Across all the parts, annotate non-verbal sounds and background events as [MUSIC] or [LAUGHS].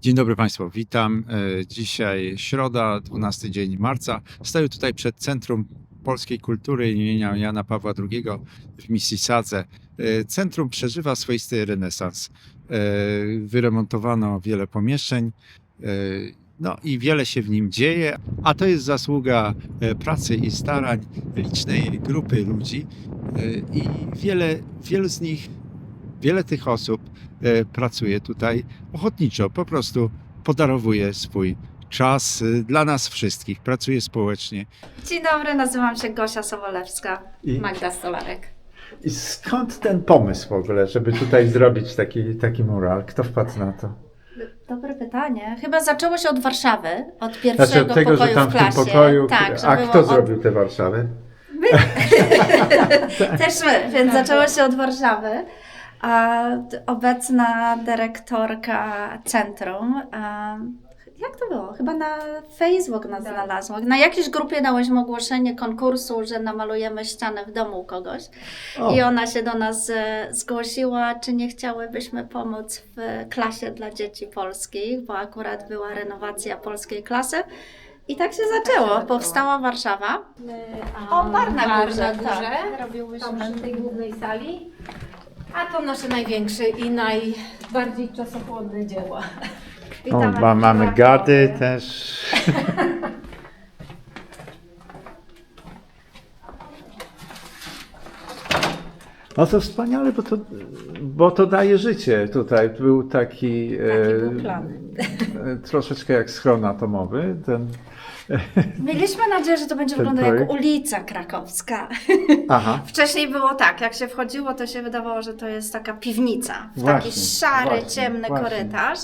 Dzień dobry Państwu, witam. E, Dzisiaj środa, 12 dzień marca. Stoję tutaj przed Centrum Polskiej Kultury imienia Jana Pawła II w Mississadze. E, Centrum przeżywa swoisty renesans. E, Wyremontowano wiele pomieszczeń, no i wiele się w nim dzieje, a to jest zasługa pracy i starań licznej grupy ludzi i wiele, wielu z nich, wiele tych osób e, pracuje tutaj ochotniczo, po prostu podarowuje swój czas y, dla nas wszystkich, pracuje społecznie. Dzień dobry, nazywam się Gosia Sobolewska. I, Magda Stolarek. I skąd ten pomysł w ogóle, żeby tutaj zrobić taki, taki mural? Kto wpadł na to? Dobre pytanie. Chyba zaczęło się od Warszawy, od pierwszego Znaczy od tego, pokoju że tam w w tym klasie. pokoju, tak, że a było kto od... zrobił te Warszawy? [LAUGHS] Też my, więc zaczęło się od Warszawy. A obecna dyrektorka centrum, a, jak to było? Chyba na Facebook nas Tak. znalazła. Na jakiejś grupie dałyśmy ogłoszenie konkursu, że namalujemy ścianę w domu u kogoś. O, I ona się do nas e, zgłosiła, czy nie chciałybyśmy pomóc w klasie dla dzieci polskich, bo akurat była renowacja polskiej klasy. I tak się zaczęło. Powstała Warszawa. O, bar na górze. na górze. Tak, Tam robiłyśmy. w tej głównej sali. A to nasze największe i najbardziej czasochłonne dzieła. o Witamy. ma, mamy gady też. [LAUGHS] No to wspaniale, bo to, bo to daje życie tutaj. Był taki, Taki był plan. e, [LAUGHS] troszeczkę jak schron atomowy. Ten, [LAUGHS] Mieliśmy nadzieję, że to będzie wyglądać jak ulica krakowska. [LAUGHS] aha, Wcześniej było tak, jak się wchodziło, to się wydawało, że to jest taka piwnica. W Właśnie, taki szary, właśnie, ciemny właśnie. korytarz.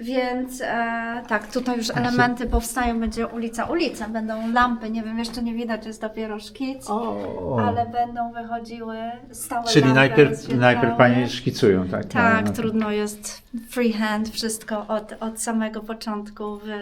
Więc e, tak, tutaj już elementy powstają, będzie ulica, ulica, będą lampy, nie wiem, jeszcze nie widać, jest dopiero szkic, o. ale będą wychodziły stałe Czyli lampy najpierw, rozświetlały. najpierw Panie szkicują, tak? Tak, Na- na- trudno jest freehand wszystko od, od samego początku wy,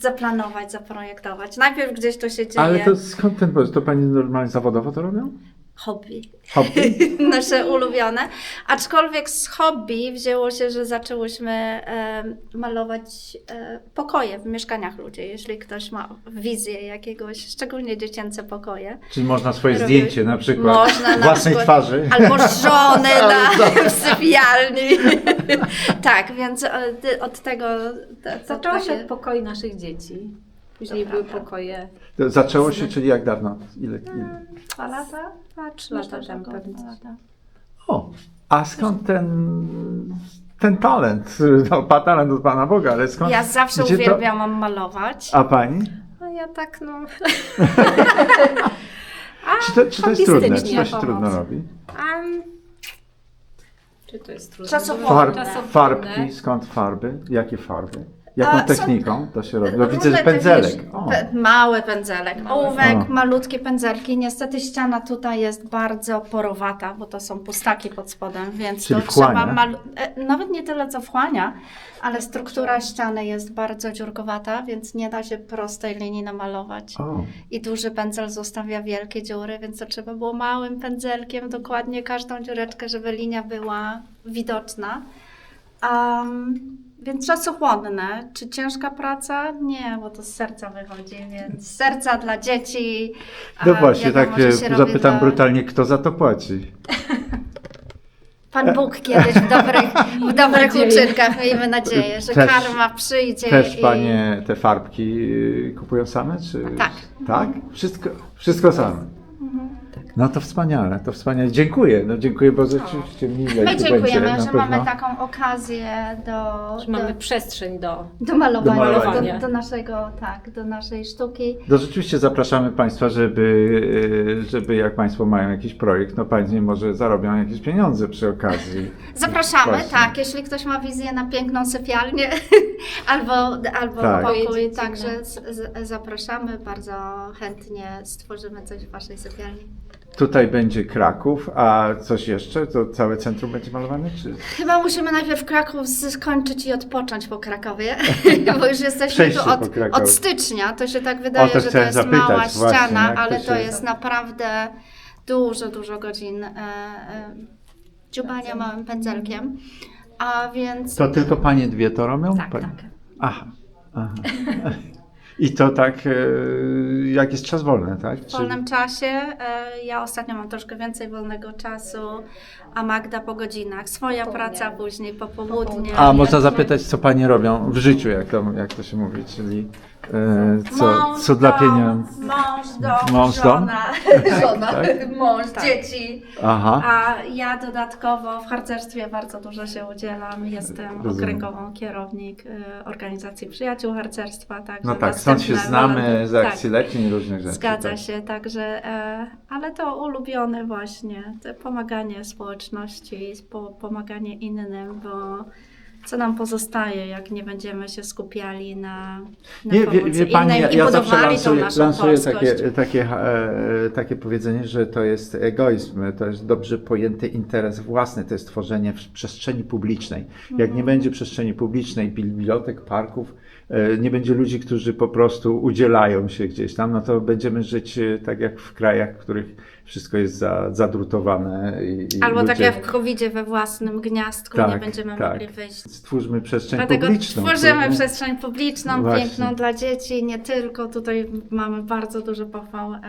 zaplanować, zaprojektować. Najpierw gdzieś to się dzieje, Ale to skąd ten pomysł? To Pani normalnie zawodowo to robią? Hobby. Hobby? [LAUGHS] nasze ulubione. Aczkolwiek z hobby wzięło się, że zaczęłyśmy e, malować e, pokoje w mieszkaniach ludzi. Jeśli ktoś ma wizję jakiegoś, szczególnie dziecięce pokoje. Czyli można swoje zdjęcie na przykład Można na własnej przykład- twarzy. Albo żony [LAUGHS] na, [LAUGHS] w sypialni. tak, więc e, ty- od tego... To, to Zaczęło się od pokoi naszych dzieci. Później To były prawda. pokoje To Zaczęło się, czyli jak dawno? Ile? ile? Dwa lata? dwa, trzy Myślę, lata że temu pewnie. dwa lata. O, a skąd ten, ten talent? [LAUGHS] No, pa, talent od Pana Boga, ale skąd? Ja zawsze gdzie to- uwielbiałam malować. A Pani? A ja tak no... [LAUGHS] Czy to, czy to jest trudne? Czy to się trudno robi? Um, czy to jest trudne? Czasochłonne. Farb, Czasochłonne. farbki, skąd farby? Jakie farby? Jaką A, są- techniką to się robi? No widzę, że pędzelek. Pe- mały pędzelek, ołówek, O. malutkie pędzelki. Niestety ściana tutaj jest bardzo porowata, bo to są pustaki pod spodem, więc Czyli to trzeba wchłania? malu- e, nawet nie tyle co wchłania, ale struktura ściany jest bardzo dziurkowata, więc nie da się prostej linii namalować. O. I duży pędzel zostawia wielkie dziury, więc to trzeba było małym pędzelkiem dokładnie każdą dziureczkę, żeby linia była widoczna. Um, więc czasochłonne. Czy ciężka praca? Nie, bo to z serca wychodzi, więc z serca dla dzieci. No właśnie, wiadomo, tak zapytam dla- brutalnie, kto za to płaci? Pan Bóg kiedyś w dobrych, w dobrych uczynkach, miejmy nadzieję, że Też- karma przyjdzie. Też i... Panie te farbki y, kupują same? Czy... Tak. Tak? Wszystko, wszystko same. No to wspaniale, to wspaniale. Dziękuję, no dziękuję, bo rzeczywiście mile My tu dziękujemy, na że pewno. mamy taką okazję do, Że do, mamy przestrzeń do... do malowania, Do malowania. do, naszego, tak, do naszej sztuki. No rzeczywiście zapraszamy Państwa, żeby, y, żeby jak Państwo mają jakiś projekt, no Państwo może zarobią jakieś pieniądze przy okazji. [LAUGHS] Zapraszamy, Właśnie. tak, jeśli ktoś ma wizję na piękną sypialnię [LAUGHS] albo, albo Tak. pokój, także z, z, zapraszamy, bardzo chętnie stworzymy coś w Waszej sypialni. Tutaj będzie Kraków, a coś jeszcze? To całe centrum będzie malowane? Czy... Chyba musimy najpierw Kraków skończyć i odpocząć po Krakowie, [LAUGHS] bo już jesteśmy Przejście tu od, po Krakowie. od stycznia. To się tak wydaje, to że to chciałem jest zapytać mała właśnie, ściana, to ale to się- jest naprawdę dużo, dużo godzin e, e, dziubania małym pędzelkiem. A więc. To tylko panie dwie to robią? Tak, Pani- tak. Aha. aha. [LAUGHS] I to tak, e, jak jest czas wolny, tak? W wolnym czasie. e, Ja ostatnio mam troszkę więcej wolnego czasu, a Magda po godzinach. Swoja praca później, popołudnie. A można zapytać, co panie robią w życiu, jak to, jak to się mówi, czyli e, co, Mąż, co dla pieniędzy. Mąż, dom, Mąż, dom? żona, [LAUGHS] żona tak. mąż, Tak. dzieci. Aha. A ja dodatkowo w harcerstwie bardzo dużo się udzielam. Jestem Rozumiem. okręgową kierownik y, organizacji przyjaciół harcerstwa. Także No tak, stąd się następne znamy z akcji tak, letniej i różnych rzeczy. Zgadza tak. się, także, e, ale to ulubione właśnie, to pomaganie społeczności, po, pomaganie innym, bo co nam pozostaje, jak nie będziemy się skupiali na, na Nie, wie, wie Pani, ja, ja zawsze lansuję, lansuję takie, takie, e, takie powiedzenie, że to jest egoizm, to jest dobrze pojęty interes własny, to jest tworzenie w przestrzeni publicznej. Jak Mhm. nie będzie przestrzeni publicznej, bibliotek, parków, nie będzie ludzi, którzy po prostu udzielają się gdzieś tam, no to będziemy żyć e, tak jak w krajach, w których wszystko jest za, zadrutowane. I, i Albo ludzie... tak jak w covid we własnym gniazdku nie Tak, będziemy tak. mogli wyjść. Stwórzmy przestrzeń Dlatego publiczną. tworzymy przestrzeń publiczną, Właśnie. piękną dla dzieci, nie tylko. Tutaj mamy bardzo dużo pochwał e,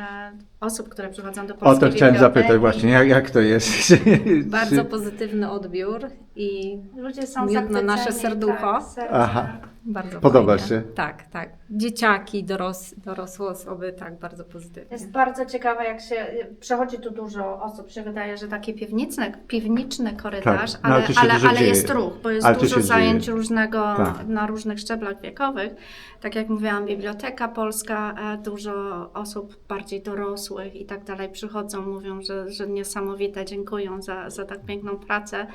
osób, które przychodzą do O Polski. to chciałem zapytać właśnie, jak, jak to jest? [LAUGHS] Bardzo pozytywny odbiór i Ludzie są Miód na nasze serducho. Tak, serce. Aha. bardzo Podoba fajnie. się? Tak, tak. Dzieciaki, doros, dorosłe osoby, tak, bardzo pozytywnie. Jest bardzo ciekawe, jak się przechodzi tu dużo osób. Się wydaje, że taki piwniczny, piwniczny korytarz, Tak, no, ale ale, ale, jest ruch, bo jest Ale dużo zajęć dzieje. różnego Tak. na różnych szczeblach wiekowych. Tak jak mówiłam, Biblioteka Polska, e, dużo osób bardziej dorosłych i tak dalej przychodzą, mówią, że, że niesamowite, dziękują za, za tak piękną pracę.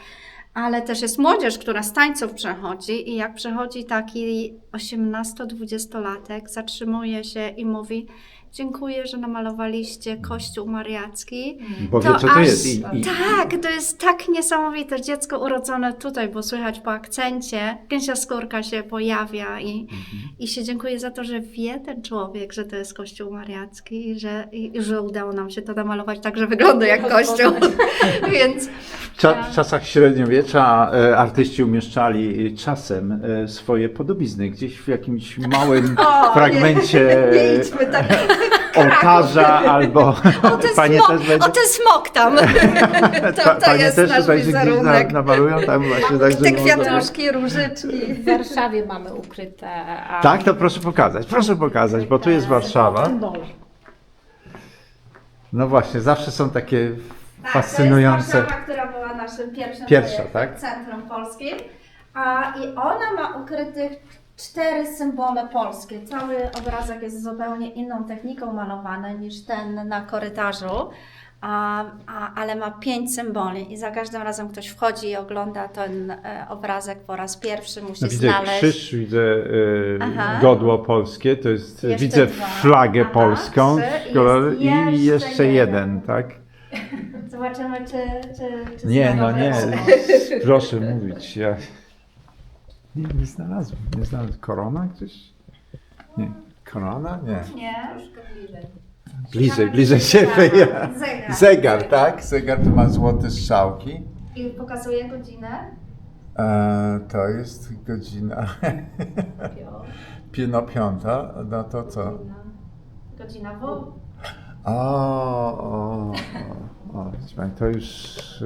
Ale też jest młodzież, która z tańców przechodzi i jak przechodzi taki 18-20-latek, zatrzymuje się i mówi dziękuję, że namalowaliście kościół mariacki. Bo To wie, co to aż- jest. I, i, Tak, to jest tak niesamowite. Dziecko urodzone tutaj, bo słychać po akcencie, gęsia skórka się pojawia i, Mhm. i się dziękuję za to, że wie ten człowiek, że to jest kościół mariacki i że, i, że udało nam się to namalować tak, że wygląda jak kościół. [LAUGHS] Więc w, cza, w czasach średniowiecza e, artyści umieszczali czasem e, swoje podobizny gdzieś w jakimś małym [LAUGHS] O, fragmencie [LAUGHS] nie idźmy tak. Ołtarza albo O, ten panie smok, też będzie, o, ten smok tam. [LAUGHS] To, to panie jest też nasz tutaj się gdzieś na, wizerunek. namalują tam właśnie tak, Te żeby można było- kwiatuszki, różyczki. W Warszawie mamy ukryte. A Tak, to proszę pokazać, proszę pokazać, bo tu jest Warszawa. No właśnie, zawsze są takie Tak, fascynujące. To jest Warszawa, która była naszym pierwszym Pierwsza, projektem, tak? centrum polskim. A, I ona ma ukrytych cztery symbole polskie. Cały obrazek jest zupełnie inną techniką malowany niż ten na korytarzu. A, a, ale ma pięć symboli i za każdym razem ktoś wchodzi i ogląda ten e, obrazek po raz pierwszy, musi widzę znaleźć. krzyż, widzę e, godło polskie, to jest, Jeszcze widzę dwa. flagę Aha, polską trzy i kolor- i jeszcze jeszcze jeden, jeden. tak? [LAUGHS] Zobaczymy, czy, czy, czy Nie, no nie, proszę mówić. Ja nie, nie znalazłem, nie znalazłem. Korona gdzieś? Nie. Korona? Nie. Nie. Bliżej, bliżej siebie. Ja. Zegar. Zegar, tak? Zegar to ma złote strzałki. I pokazuje godzinę. E, to jest godzina piętna piąta, no to co? Godzina W. O, o, o, o, to już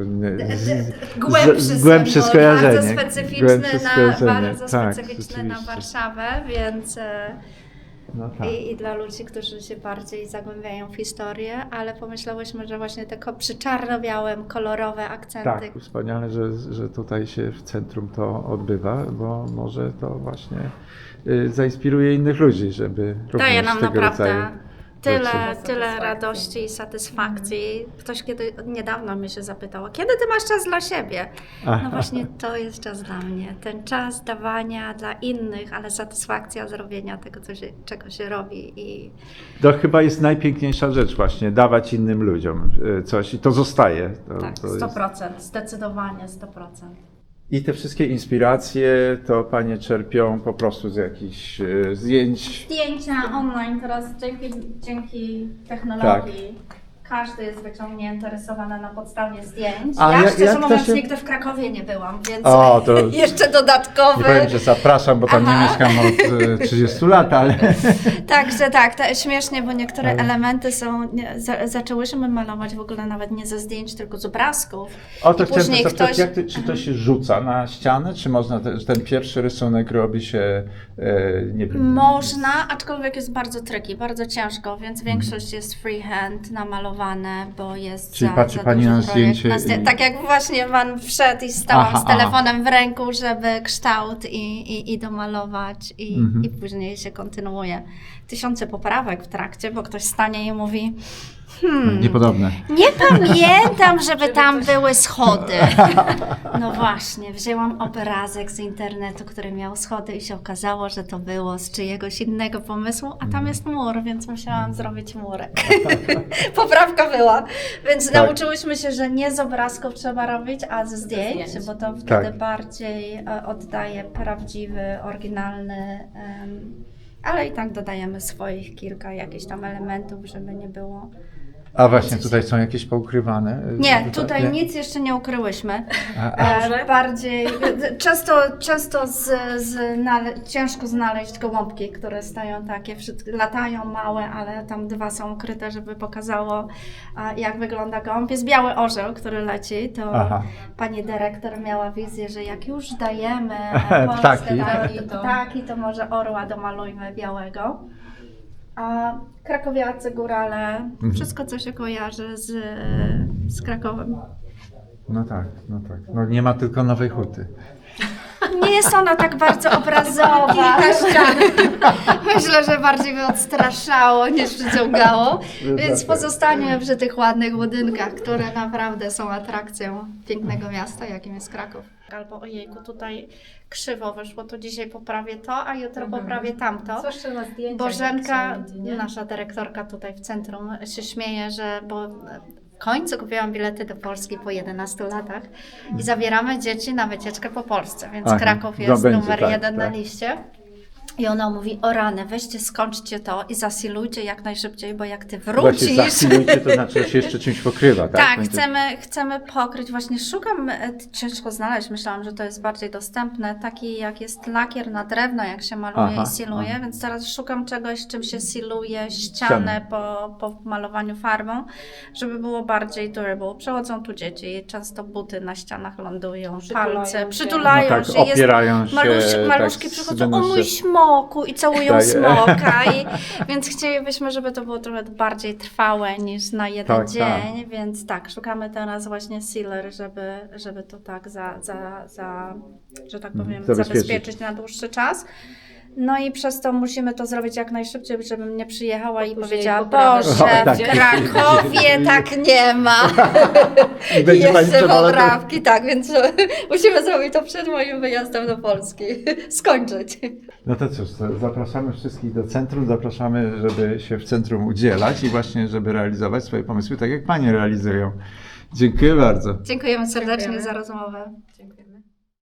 nie, z, Głębszy, z, głębsze skojarzenie. Bardzo specyficzny, Głębsze na, skojarzenie, bardzo tak, na. Warszawę, więc e, No tak. i, i dla ludzi, którzy się bardziej zagłębiają w historię, ale pomyślałyśmy, że właśnie te przy czarno-białym, kolorowe akcenty. Tak, wspaniale, że, że tutaj się w centrum to odbywa, bo może to właśnie y, zainspiruje innych ludzi, żeby Daje nam tego naprawdę rodzaju tyle, tyle radości i satysfakcji. Ktoś kiedy niedawno mnie się zapytał, kiedy ty masz czas dla siebie? No właśnie to jest czas dla mnie. Ten czas dawania dla innych, ale satysfakcja zrobienia tego, co się, czego się robi. I To chyba jest najpiękniejsza rzecz właśnie, dawać innym ludziom y, coś i to zostaje. To, tak, to jest... 100%, zdecydowanie 100%. I te wszystkie inspiracje to panie czerpią po prostu z jakichś y, zdjęć. Zdjęcia online teraz dzięki, dzięki technologii każdy jest wyciągnięty, rysowany na podstawie zdjęć. A ja jak- szczerze jak to mówiąc się- nigdy w Krakowie nie byłam, więc O, to- [LAUGHS] jeszcze dodatkowy. Nie powiem, że zapraszam, bo tam nie Aha. mieszkam od e, 30 lat, ale [LAUGHS] Także tak, to śmiesznie, bo niektóre Ale- elementy są, nie, za, zaczęłyśmy malować w ogóle nawet nie ze zdjęć, tylko z obrazków. o to I chciałem później zapytać, ktoś- jak to, czy to się rzuca na ścianę, czy można te, ten pierwszy rysunek robi się, e, nie wiem... Można, aczkolwiek jest bardzo tricky, bardzo ciężko, więc większość jest freehand namalowane, bo jest Czyli za, patrzy za pani na projekt. zdjęcie zdję- i- Tak jak właśnie pan wszedł i stałam Aha, z telefonem w ręku, żeby kształt i, i, i domalować i, Mhm. i później się kontynuuje. Tysiące poprawek w trakcie, bo ktoś stanie i mówi hmm, Niepodobne. nie [LAUGHS] pamiętam, żeby tam były schody. [LAUGHS] No właśnie, wzięłam obrazek z internetu, który miał schody i się okazało, że to było z czyjegoś innego pomysłu, a tam jest mur, więc musiałam zrobić murek. [LAUGHS] Poprawka była. Więc Tak. nauczyłyśmy się, że nie z obrazków trzeba robić, a ze zdjęć, zdjęć. bo to wtedy Tak. bardziej e, oddaje prawdziwy, oryginalny. em, ale i tak dodajemy swoich kilka jakichś tam elementów, żeby nie było. A właśnie, tutaj są jakieś poukrywane? e, Nie, tutaj nic jeszcze nie ukryłyśmy. A, a, E, bardziej, często, często z, z nale, ciężko znaleźć gołąbki, które stoją takie, latają małe, ale tam dwa są ukryte, żeby pokazało a, jak wygląda gołąb. Jest biały orzeł, który leci, to Aha. pani dyrektor miała wizję, że jak już dajemy Ptaki. [LAUGHS] Polskę, [LAUGHS] tak, Ptaki, to... ptaki, to może orła domalujmy białego. A krakowiacy, górale, Mhm. wszystko co się kojarzy z, z Krakowem. No tak, no tak. No nie ma tylko Nowej Huty. Nie jest ona tak bardzo obrazowa. Myślę, że bardziej by odstraszało niż przyciągało. [LAUGHS] Więc pozostaniemy przy tych ładnych budynkach, które naprawdę są atrakcją pięknego miasta, jakim jest Kraków. Albo ojejku, tutaj krzywo wyszło, to dzisiaj poprawię to, a jutro Mhm. poprawię tamto. Zwłaszcza na zdjęciach. Bożenka, nasza dyrektorka tutaj w centrum, się śmieje, że bo w końcu kupiłam bilety do Polski po 11 latach i zabieramy dzieci na wycieczkę po Polsce, więc Aha, Kraków jest będzie, numer tak, jeden na tak. liście. I ona mówi, o rany, weźcie, skończcie to i zasilujcie jak najszybciej, bo jak ty Właśnie wrócisz... zachwilujcie, to znaczy, że się jeszcze czymś pokrywa, tak? Tak, chcemy, chcemy pokryć. Właśnie szukam, e, ciężko znaleźć, myślałam, że to jest bardziej dostępne. Taki jak jest lakier na drewno, jak się maluje Aha, i siluje, aha. więc teraz szukam czegoś, czym się siluje Ścianę. po, po malowaniu farbą, żeby było bardziej durable. Przechodzą tu dzieci i często buty na ścianach lądują, Przytulają palce, się. przytulają no tak, się. Jest opierają się. Maluś, tak, maluszki przychodzą, o mój się- smoku i całują Tak. smoka. [LAUGHS] I, więc chcielibyśmy, żeby to było trochę bardziej trwałe niż na jeden Tak, dzień, więc tak, szukamy teraz właśnie sealer, żeby, żeby to tak za, za, za że tak powiem, Mhm. Zabezpieczyć. zabezpieczyć na dłuższy czas. No i przez to musimy to zrobić jak najszybciej, żebym nie przyjechała i powiedziała, poprawiać. Boże, O, tak. w [LAUGHS] Krakowie tak nie ma. I będzie pani Jeszcze poprawki, tak, więc [LAUGHS] musimy zrobić to przed moim wyjazdem do Polski. [LAUGHS] Skończyć. No to cóż, zapraszamy wszystkich do centrum, zapraszamy, żeby się w centrum udzielać i właśnie, żeby realizować swoje pomysły, tak jak Panie realizują. Dziękuję bardzo. Dziękujemy serdecznie Dziękujemy. za rozmowę. Dziękujemy.